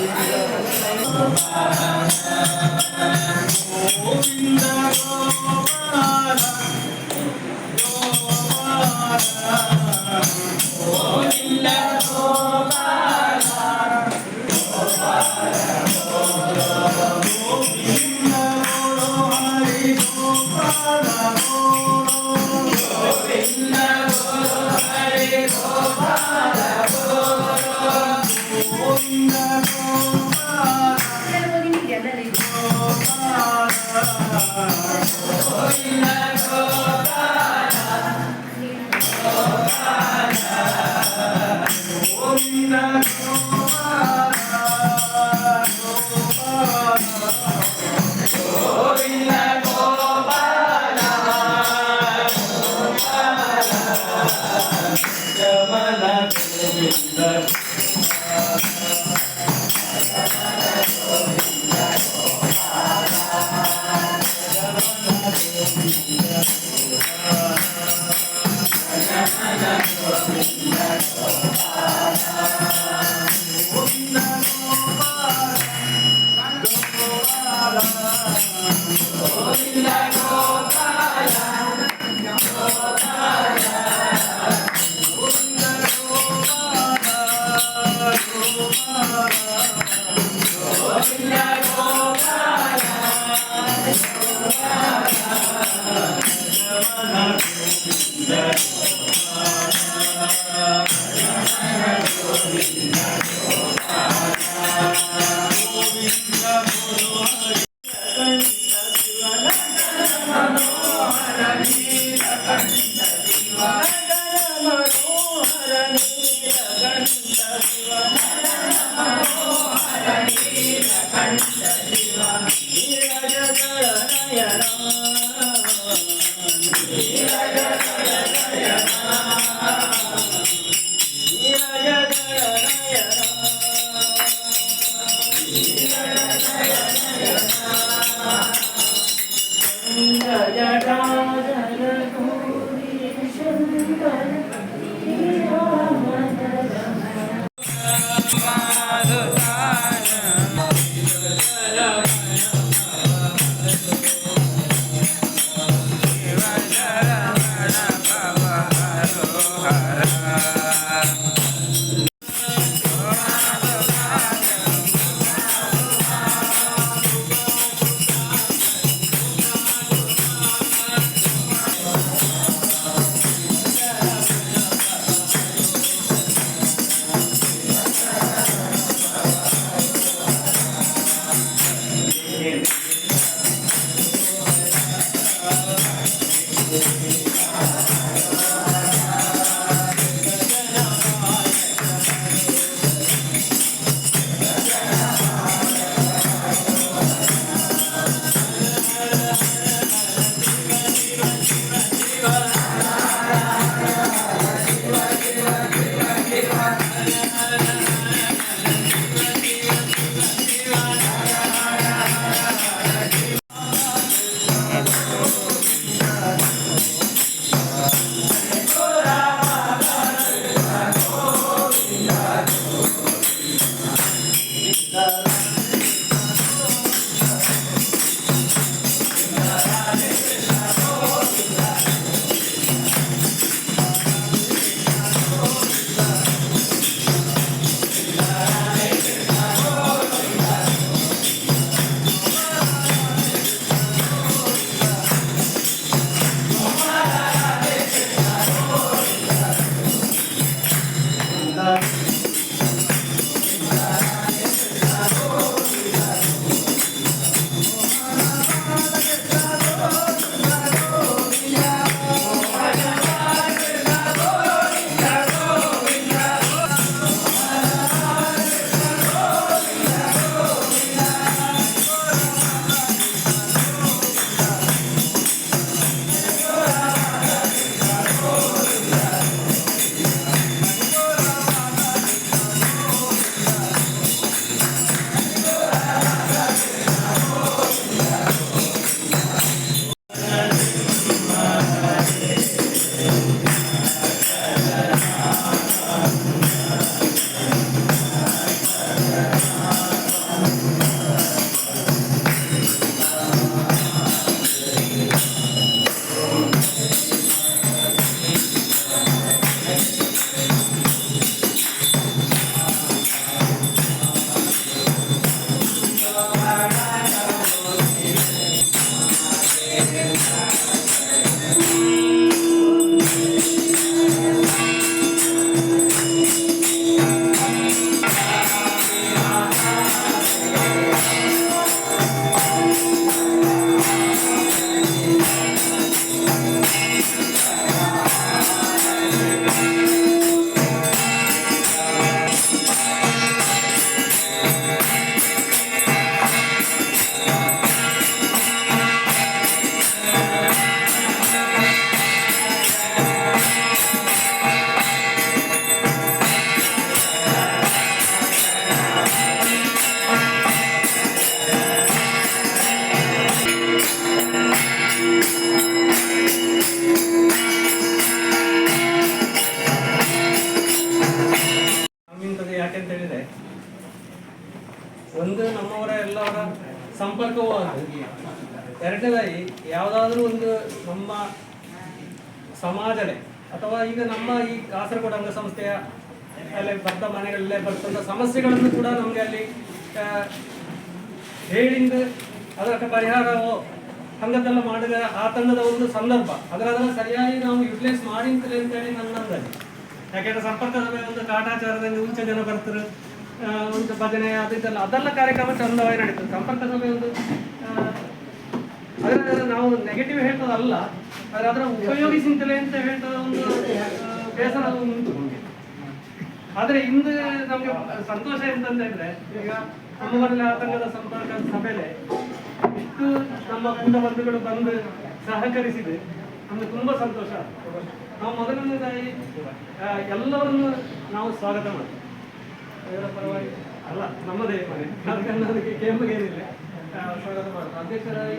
Thank you. Amen. జగన్నారాయణ the ಒಂದು ನಮ್ಮವರ ಎಲ್ಲವರ ಸಂಪರ್ಕವೂ ಅದು. ಎರಡನೇದಾಗಿ, ಯಾವುದಾದ್ರೂ ಒಂದು ನಮ್ಮ ಸಮಾಜನೇ, ಅಥವಾ ಈಗ ನಮ್ಮ ಈ ಕಾಸರಗೋಡು ಅಂಗಸಂಸ್ಥೆಯ ಅಲ್ಲಿ ಬರ್ತ ಮನೆಗಳಲ್ಲೇ ಬರ್ತಂಥ ಸಮಸ್ಯೆಗಳನ್ನು ಕೂಡ ನಮಗೆ ಅಲ್ಲಿ ಹೇಳಿಂದ ಅದಕ್ಕೆ ಪರಿಹಾರವೋ ಹಂಗದೆಲ್ಲ ಮಾಡಿದ ಆ ತಂಡದ ಒಂದು ಸಂದರ್ಭ. ಅದರ ಅದನ್ನು ಸರಿಯಾಗಿ ನಾವು ಯುಟಿಲೈಸ್ ಮಾಡಿಂತಲೇ ಅಂತೇಳಿ ನನ್ನ ಅಂದಾಜು. ಯಾಕೆಂದ್ರೆ ಸಂಪರ್ಕದ ಮೇಲೆ ಒಂದು ಕಾಟಾಚಾರದಲ್ಲಿ ಉಂಚ ಜನ ಬರ್ತಾರೆ. ಒಂದು ಭಜನೆ ಅದು ಇದೆಲ್ಲ. ಅದೆಲ್ಲ ಕಾರ್ಯಕ್ರಮ ಚಂದವಾಗಿ ನಡೀತದೆ. ಸಂಪರ್ಕ ಸಭೆ ಒಂದು ಅದರ ನಾವು ನೆಗೆಟಿವ್ ಹೇಳ್ತದಲ್ಲ, ಆದರೆ ಅದರ ಉಪಯೋಗಿಸಿಂತಲೇ ಅಂತ ಹೇಳ್ತದ ಒಂದು ಬೇಸರ ಉಂಟು ನಮಗೆ. ಆದರೆ ಇಂದು ನಮಗೆ ಸಂತೋಷ ಎಂತಂದ್ರೆ, ಈಗ ಮನೆಯಲ್ಲಿ ಆತಂಕದ ಸಂಪರ್ಕ ಸಭೆಲೆ ಇಷ್ಟು ನಮ್ಮ ಕುಂಡ ಬಂಧುಗಳು ಬಂದು ಸಹಕರಿಸಿದೆ. ನಮಗೆ ತುಂಬಾ ಸಂತೋಷ ನಾವು ಮೊದಲನೇದಾಗಿ ಎಲ್ಲರನ್ನು ನಾವು ಸ್ವಾಗತ ಮಾಡ್ತೀವಿ. ಇದರ ಪರವಾಗಿ ಅಲ್ಲ ನಮ್ಮದೇ ಮನೆ. ಅದಕ್ಕೆ ಆ, ಸ್ವಾಗತ ಮಾಡೋದು ಅಧ್ಯಕ್ಷರಾಗಿ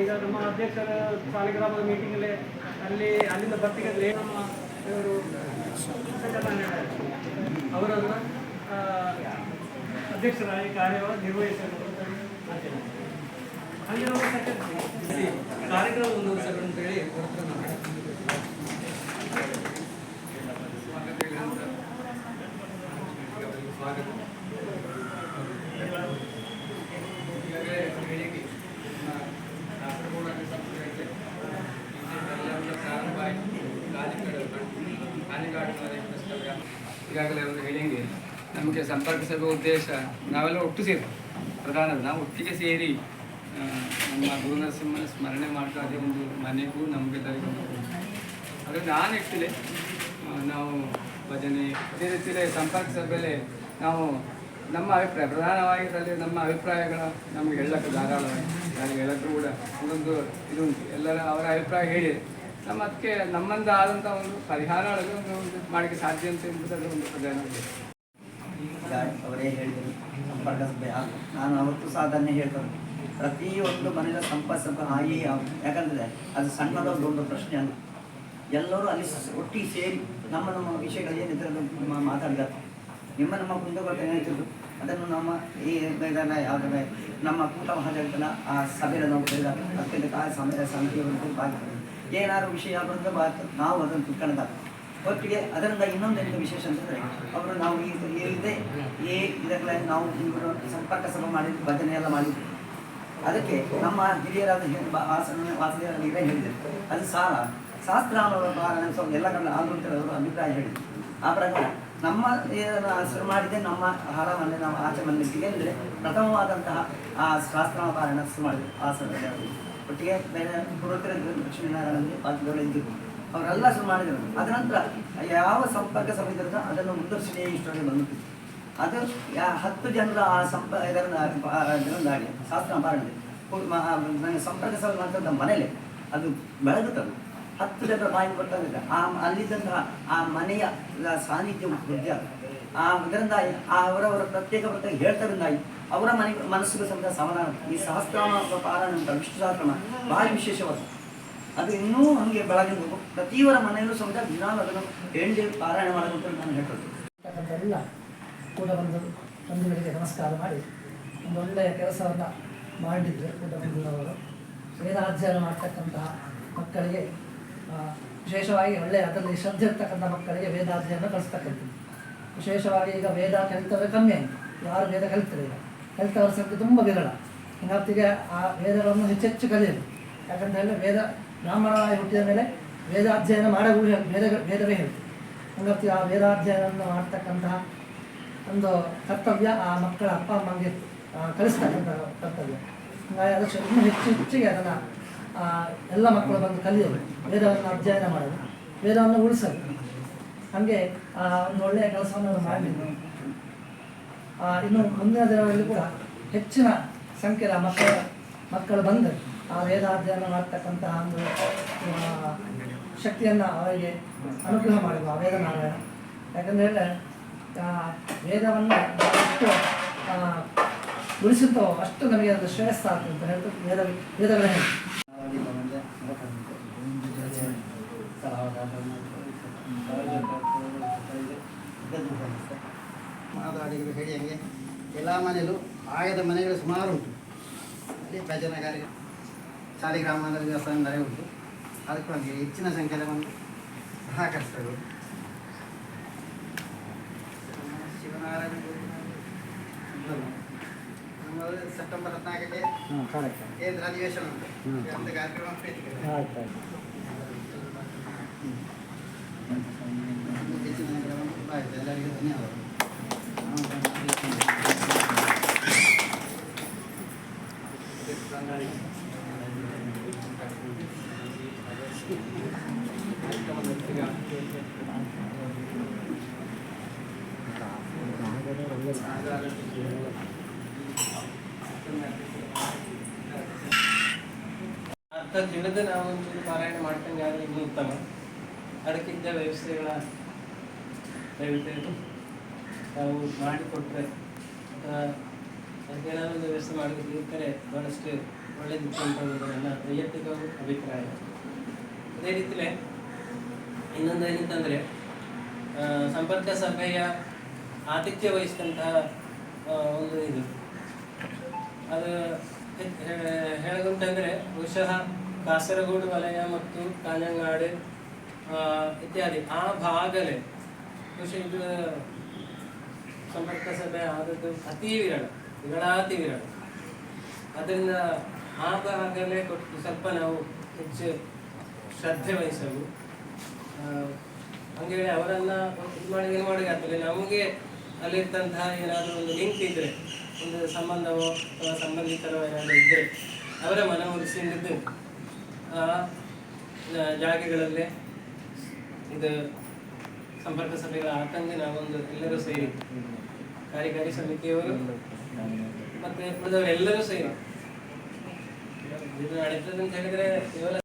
ಈಗ ನಮ್ಮ ಅಧ್ಯಕ್ಷರ ಸಾಲಿಗ್ರಾಮದ ಮೀಟಿಂಗಲ್ಲೇ ಅಲ್ಲಿ ಅಲ್ಲಿಂದ ಬರ್ತಿಗೆ ನಮ್ಮ ಇವರು ಅವರನ್ನು ಅಧ್ಯಕ್ಷರಾಗಿ ಕಾರ್ಯವನ್ನು ನಿರ್ವಹಿಸಲು. ಹಾಗೆ ನಾವು ಒಂದು ಕಾರ್ಯಕ್ರಮ ಮುಂದುವರಿಸಲು ಅಂತೇಳಿ ಅವ್ರ ಹತ್ರ ನಾನು ಈಗಾಗಲೇ ಅವರು ಹೇಳಿದಂಗೆ ನಮಗೆ ಸಂಪರ್ಕ ಸಭೆ ಉದ್ದೇಶ ನಾವೆಲ್ಲ ಒಟ್ಟು ಸೇರಿ ಪ್ರಧಾನ ನಾವು ಒಟ್ಟಿಗೆ ಸೇರಿ ನಮ್ಮ ಗುರು ನರಸಿಂಹನ ಸ್ಮರಣೆ ಮಾಡ್ತಾ ಅದೇ ಒಂದು ಮನೆಗೂ ನಮಗೆ ನಮಗೆಲ್ಲರಿಗೂ ಅದು ನಾನು ಆ್ಯಕ್ಚುಲಿ ನಾವು ಭಜನೆ, ಅದೇ ರೀತಿಯಲ್ಲಿ ಸಂಪರ್ಕ ಸಭೆಯಲ್ಲಿ ನಾವು ನಮ್ಮ ಅಭಿಪ್ರಾಯ ಪ್ರಧಾನವಾಗಿದ್ದಲ್ಲಿ ನಮ್ಮ ಅಭಿಪ್ರಾಯಗಳ ನಮಗೆ ಹೇಳಕ್ಕೆ ಧಾರಾಳವಾಗಿ ಯಾರಿಗೆ ಹೇಳಕ್ಕೂ ಕೂಡ ಒಂದೊಂದು ಇದು ಎಲ್ಲರ ಅವರ ಅಭಿಪ್ರಾಯ ಹೇಳಿ ನಮ್ಮ ಅದಕ್ಕೆ ನಮ್ಮಂದ ಆದಂಥ ಒಂದು ಪರಿಹಾರಗಳಿಗೆ ಒಂದು ಮಾಡಲಿಕ್ಕೆ ಸಾಧ್ಯ ಅಂತ ಎಂಬುದರ ಒಂದು ಪ್ರಧಾನ ಅವರೇ ಹೇಳಿದರು, ಸಂಪರ್ಕ ಸಭೆ ನಾನು ಅವತ್ತು ಸಾಧನೆ ಹೇಳ್ತಾರೆ ಪ್ರತಿಯೊಂದು ಮನೆಯ ಸಂಪರ್ಕ ಸಭೆ ಆಗಿ ಯಾಕಂದರೆ ಅದು ಸಣ್ಣದೊಂದು ಒಂದು ಪ್ರಶ್ನೆ ಅಲ್ಲ. ಎಲ್ಲರೂ ಅಲ್ಲಿ ಒಟ್ಟಿಗೆ ಸೇರಿ ನಮ್ಮ ನಮ್ಮ ವಿಷಯಗಳು ಮಾ- ಮಾತಾಡಿದ್ದಾರೆ ನಿಮ್ಮ ನಮ್ಮ ಕುಂದಗಳು ಏನಾಯ್ತಿದ್ದು ಅದನ್ನು ನಮ್ಮ ಈ ಇದನ್ನು ಯಾವುದೇ ನಮ್ಮ ಕೂಟ ಮಹಾಜನ ಆ ಸಭೆಯನ್ನು ನಾವು ಹೇಳಿದಾಗ ಅತ್ಯಂತ ಆ ಸಮಯ ಸಮಿತಿಯವರು ಭಾಗಿದ್ದಾರೆ ಏನಾದ್ರು ವಿಷಯ ಬಂದ್ರೆ ಭಾರತ ನಾವು ಅದನ್ನು ತಿಳ್ಕೊಂಡ ಒಟ್ಟಿಗೆ ಅದರಿಂದ ಇನ್ನೊಂದು ವಿಶೇಷ ಅಂತಂದರೆ, ಅವರು ನಾವು ಈ ಇಲ್ಲದೆ ಏ ಇದಕ್ಕೆ ನಾವು ಇವರು ಸಂಪರ್ಕ ಸಭೆ ಮಾಡಿದ್ದು, ಭಜನೆ ಎಲ್ಲ ಮಾಡಿದ್ವಿ ಅದಕ್ಕೆ ನಮ್ಮ ಹಿರಿಯರಾದ ವಾಸನ ವಾಸದೇವರ ಇದೇ ಹೇಳಿದರು. ಅದು ಸಾಲ ಶಾಸ್ತ್ರ ಎಲ್ಲ ಕಡೆ ಆಂಧ್ರವರು ಅಭಿಪ್ರಾಯ ಹೇಳಿದರು. ಆ ಪ್ರಕಾರ ನಮ್ಮ ಹೆಸರು ಮಾಡಿದೆ ನಮ್ಮ ಆಹಾರವನ್ನು ನಾವು ಆಚೆ ಮನೆಗೆ ಅಂದರೆ ಪ್ರಥಮವಾದಂತಹ ಆ ಶಾಸ್ತ್ರಾನುಪಾಲನ ಶುರು ಮಾಡಿದ್ರು ಆ ಸಮಯದಲ್ಲಿ. ಒಟ್ಟಿಗೆ ಬೇರೆ ಪೂರ್ವಕರ ಲಕ್ಷ್ಮೀನಾರಾಯಣನಿಗೆ ಪಾತ್ರಗಳು ಇದ್ದರು ಅವರೆಲ್ಲ ಶುರು ಮಾಡಿದರು. ಅದ ನಂತರ ಯಾವ ಸಂಪರ್ಕ ಸಮಿತಿರದ ಅದನ್ನು ಮುಂದರ್ಶನೀಯ ಇಷ್ಟೊಂದು ಬಂದಿತ್ತು. ಅದು ಯಾ ಹತ್ತು ಜನರ ಆ ಸಂಪ ಇದರಿಂದ ಇದರಿಂದಾಗಿ ಶಾಸ್ತ್ರ ಪಾಲನೆ ನನಗೆ ಸಂಪರ್ಕ ಸಮಿತಿ ಮನೇಲಿ ಅದು ಬೆಳಗುತ್ತದೆ ಹತ್ತು ಜನರ ಬಾಯಿ ಬರ್ತದೆ ಆ ಅಲ್ಲಿದ್ದಂತಹ ಆ ಮನೆಯ ಸಾನ್ನಿಧ್ಯ ವೃದ್ಧಿ. ಆ ಅದರಿಂದ ಆ ಅವರವರ ಪ್ರತ್ಯೇಕ ಪ್ರತ್ಯೇಕ ಹೇಳ್ತರಿಂದಾಗಿ ಅವರ ಮನೆ ಮನಸ್ಸಿಗೆ ಸಮೇತ ಸಮಾಧಾನ ಈ ಸಹಸ್ರಾಮ ಪಾರಾಯಣ ಅಂತ ವಿಷ್ಣು ಸಹಸ್ರಮ ಭಾರಿ ವಿಶೇಷವಾದ. ಅದು ಇನ್ನೂ ಹಂಗೆ ಬೆಳಗಿನ ಪ್ರತಿಯವರ ಮನೆಯಲ್ಲೂ ಸಮೇತ ದಿನಾಲು ಅದನ್ನು ಹೇಳಿ ಪಾರಾಯಣ ಮಾಡಬೇಕು ಅಂತ ನಾನು ಹೇಳ್ಕೊಳ್ತೀನಿ. ಎಲ್ಲ ಕೂಡ ಬಂದು ಬಂಧುಗಳಿಗೆ ನಮಸ್ಕಾರ ಮಾಡಿ, ಒಂದು ಒಳ್ಳೆಯ ಕೆಲಸವನ್ನು ಮಾಡಿದ್ರು ಕೂಡ ಬಂಧುಗಳವರು ವೇದಾಧ್ಯಯನ ಮಾಡ್ತಕ್ಕಂತಹ ಮಕ್ಕಳಿಗೆ ವಿಶೇಷವಾಗಿ ಒಳ್ಳೆಯ ಅದರಲ್ಲಿ ಶ್ರದ್ಧೆ ಇರ್ತಕ್ಕಂಥ ಮಕ್ಕಳಿಗೆ ವೇದಾಧ್ಯಯನ ಕಲಿಸ್ತಕ್ಕಂಥದ್ದು. ವಿಶೇಷವಾಗಿ ಈಗ ವೇದ ಕಲಿತವೇ ಕಮ್ಮಿ ಯಾರು ವೇದ ಕಲಿತಾರೆ ಈಗ ಕಲಿತವರ ಸಂಖ್ಯೆ ತುಂಬ ವಿರಳ. ಹಿಂಗಾಗ್ತಿಗೆ ಆ ವೇದಗಳನ್ನು ಹೆಚ್ಚೆಚ್ಚು ಕಲಿಯಲು ಯಾಕಂತ ಹೇಳಿದ್ರೆ ವೇದ ಬ್ರಾಹ್ಮಣರಾಗಿ ಹುಟ್ಟಿದ ಮೇಲೆ ವೇದಾಧ್ಯಯನ ಮಾಡಬಹುದು ವೇದ, ವೇದವೇ ಹೇಳ್ತೀವಿ ಹಂಗಾಗಿ ಆ ವೇದಾಧ್ಯಯನವನ್ನು ಮಾಡ್ತಕ್ಕಂತಹ ಒಂದು ಕರ್ತವ್ಯ ಆ ಮಕ್ಕಳ ಅಪ್ಪ ಅಮ್ಮಂಗೆ ಕಲಿಸ್ತಕ್ಕಂಥ ಕರ್ತವ್ಯ. ಹಾಗಾಗಿ ಅದಕ್ಕೆ ಇನ್ನೂ ಹೆಚ್ಚು ಹೆಚ್ಚಿಗೆ ಅದನ್ನು ಎಲ್ಲ ಮಕ್ಕಳು ಬಂದು ಕಲಿಯೋದು ವೇದವನ್ನು ಅಧ್ಯಯನ ಮಾಡೋದು ವೇದವನ್ನು ಉಳಿಸೋದು ಹಾಗೆ ಒಂದು ಒಳ್ಳೆಯ ಕೆಲಸವನ್ನು ಮಾಡಿದ್ರು ಇನ್ನು ಮುಂದಿನ ದಿನಗಳಲ್ಲಿ ಕೂಡ ಹೆಚ್ಚಿನ ಸಂಖ್ಯೆಯ ಮಕ್ಕಳ, ಮಕ್ಕಳು ಬಂದು ಆ ವೇದ ಅಧ್ಯಯನ ಮಾಡ್ತಕ್ಕಂತಹ ಒಂದು ಶಕ್ತಿಯನ್ನು ಅವರಿಗೆ ಅನುಗ್ರಹ ಆ ವೇದ ನಾರಾಯಣ ಯಾಕಂದ್ರೆ ಹೇಳಿದ್ರೆ ವೇದವನ್ನು ಎಷ್ಟು ಉಳಿಸುತ್ತೋ ಅಷ್ಟು ನಮಗೆ ಅದು ಶ್ರೇಯಸ್ಸ ಆಗ್ತದೆ ಅಂತ ಹೇಳ್ತಾರೆ ವೇದ ವೇದಗಳ ಹೇಳಿ ಮಾತಾಡಿದ್ರು ಹೇಳಿ ಹಂಗೆ? ಎಲ್ಲ ಮನೆಯಲ್ಲೂ ಆಯದ ಮನೆಗಳು ಸುಮಾರು ಉಂಟು. ಅಲ್ಲಿ ಪ್ರಜನಗಾರಿ ಕಾರ್ಯ ಶಾಲಿಗ್ರಾಮ ದೇವಸ್ಥಾನ ನಡೆ ಉಂಟು. ನಮಗೆ ಹೆಚ್ಚಿನ ಸಂಖ್ಯೆಯಲ್ಲಿ ಬಂದು ಸಹಕರಿಸ್ತರು ಶಿವನಾರಾಯಣ ಸೆಪ್ಟೆಂಬರ್ ಹದಿನಾಲ್ಕಕ್ಕೆ ಕೇಂದ್ರ ಅಧಿವೇಶನ ಉಂಟು. ಅಂತ ಕಾರ್ಯಕ್ರಮ. ಹೆಚ್ಚಿನ. ಎಲ್ಲರಿಗೂ ಧನ್ಯವಾದಗಳು. ಅರ್ಥ ತಿಳಿದು ನಾವು ಒಂಚೂರು ಪಾರಾಯಣ ಮಾಡ್ಕೊಂಡು ಯಾರು ಉತ್ತಮ ಅದಕ್ಕಿಂತ ವ್ಯವಸ್ಥೆಗಳ ದಯವಿಟ್ಟು ನಾವು ಮಾಡಿಕೊಟ್ರೆ ಅಥವಾ ಅದಕ್ಕೇನಾದ್ರು ಒಂದು ವ್ಯವಸ್ಥೆ ಮಾಡಿಕೊಟ್ಟಿರ್ತಾರೆ ಬಹಳಷ್ಟು ಒಳ್ಳೆಯದು ಅಂತ ನನ್ನ ವೈಯಕ್ತಿಕ ಅಭಿಪ್ರಾಯ. ಅದೇ ರೀತಿಲೇ ಇನ್ನೊಂದು ಏನಿತ್ತಂದರೆ ಸಂಪರ್ಕ ಸಭೆಯ ಆತಿಥ್ಯ ವಹಿಸಿದಂತಹ ಒಂದು ಇದು. ಅದು ಹೇಳಂತಂದರೆ ಬಹುಶಃ ಕಾಸರಗೋಡು ವಲಯ ಮತ್ತು ಕಾಂಜಂಗಾಡು ಇತ್ಯಾದಿ ಆ ಭಾಗಲೇ ಬಹುಶಃ ಇದು ಸಂಪರ್ಕ ಸಭೆ ಆದದ್ದು ಅತಿ ವಿರಳ, ವಿರಳಾತಿ ವಿರಳ. ಅದರಿಂದ ಆ ಭಾಗಲೇ ಕೊಟ್ಟು ಸ್ವಲ್ಪ ನಾವು ಹೆಚ್ಚು ಶ್ರದ್ಧೆ ವಹಿಸಲು ಹಂಗೇಳಿ ಅವರನ್ನ ಇದು ಮಾಡಿ ಏನು ಮಾಡಿ ಆಗ್ತದೆ. ನಮಗೆ ಅಲ್ಲಿರ್ತಂತಹ ಏನಾದರೂ ಒಂದು ಲಿಂಕ್ ಇದ್ರೆ, ಒಂದು ಸಂಬಂಧವೋ ಅಥವಾ ಸಂಬಂಧಿಕರೋ ಏನಾದರೂ ಇದ್ದರೆ ಅವರ ಮನವೊಲಿಸಿದ್ದು ಆ ಜಾಗಗಳಲ್ಲೇ ಇದು ಸಂಪರ್ಕ ಸಭೆಗಳ ಆತಂಕ ನಾವೊಂದು ಎಲ್ಲರೂ ಸೇರಿ ಕಾರ್ಯಕಾರಿ ಸಮಿತಿಯವರು ಮತ್ತೆ ಉಳಿದವರೆಲ್ಲರೂ ಸೇರಿ. ನಡೀತದೆ ಅಂತ ಹೇಳಿದ್ರೆ ಕೇವಲ